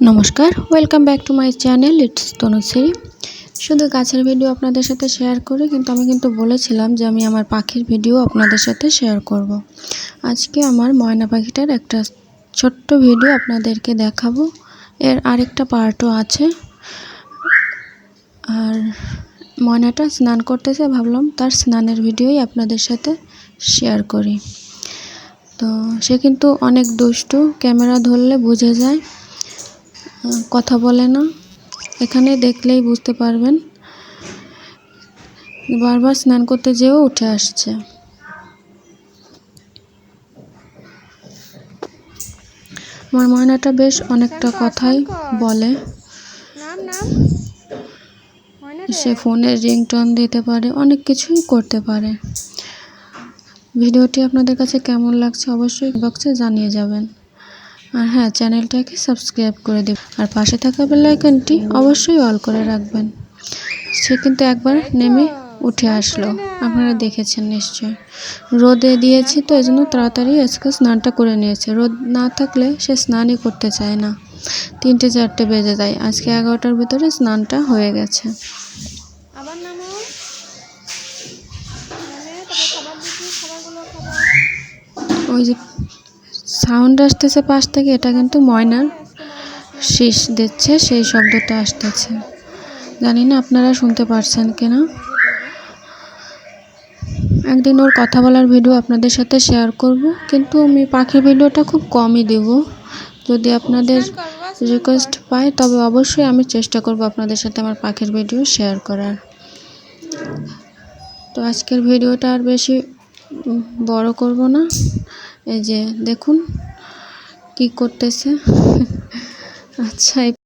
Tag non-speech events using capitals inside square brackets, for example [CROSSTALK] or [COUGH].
নমস্কার welcome back to my channel it's Tanushree শুধু গাছের ভিডিও আপনাদের সাথে শেয়ার করি, কিন্তু আমি কিন্তু বলেছিলাম যে আমি আমার পাখির ভিডিও আপনাদের সাথে শেয়ার করব। আজকে আমার ময়না পাখিটার একটা ছোট্ট ভিডিও আপনাদেরকে দেখাবো। এর আরেকটা পার্টও আছে। আর ময়নাটা স্নান করতেছে, ভাবলাম তার স্নানের ভিডিওই আপনাদের সাথে শেয়ার করি। তো সে কিন্তু অনেক দুষ্টু, ক্যামেরা ধরলে বুঝে যায়। কথা বলে না। এখানে দেখলেই বুঝতে পারবেন। বারবার স্নান করতে যেও উঠে আসছে। আমার ময়নাটা বেশ অনেকটা কথাই বলে। সে ফোনের রিংটোন দিতে পারে, অনেক কিছুই করতে পারে। ভিডিওটি আপনাদের কাছে কেমন লাগছে অবশ্যই বক্সে জানিয়ে যাবেন। আর হ্যাঁ চ্যানেলটাকে সাবস্ক্রাইব করে দেবেন আর পাশে থাকা বেল আইকনটি অবশ্যই অল করে রাখবেন। সে কিন্তু একবার নেমে উঠে আসলো। আপনারা দেখেছেন নিশ্চয় রোদে দিয়েছি তো এই জন্য তাড়াতাড়ি আজকে স্নানটা করে নিয়েছে। রোদ না থাকলে সে স্নানই করতে চায় না। তিনটে চারটে বেজে যায়। আজকে এগারোটার ভিতরে স্নানটা হয়ে গেছে। ওই যে সাউন্ড আসতেছে পাশ থেকে, এটা কিন্তু ময়নার শীষ দিচ্ছে, সেই শব্দটা আসতেছে। জানি না আপনারা শুনতে পারছেন কিনা। একদিন ওর কথা বলার ভিডিও আপনাদের সাথে শেয়ার করব, কিন্তু আমি পাখির ভিডিওটা খুব কমই দেব। যদি আপনাদের রিকোয়েস্ট পাই, তবে অবশ্যই আমি চেষ্টা করব আপনাদের সাথে আমার পাখির ভিডিও শেয়ার করার। তো আজকের ভিডিওটা আর বেশি বড় করব না। এই যে দেখুন কি করতেছে। [LAUGHS] আচ্ছা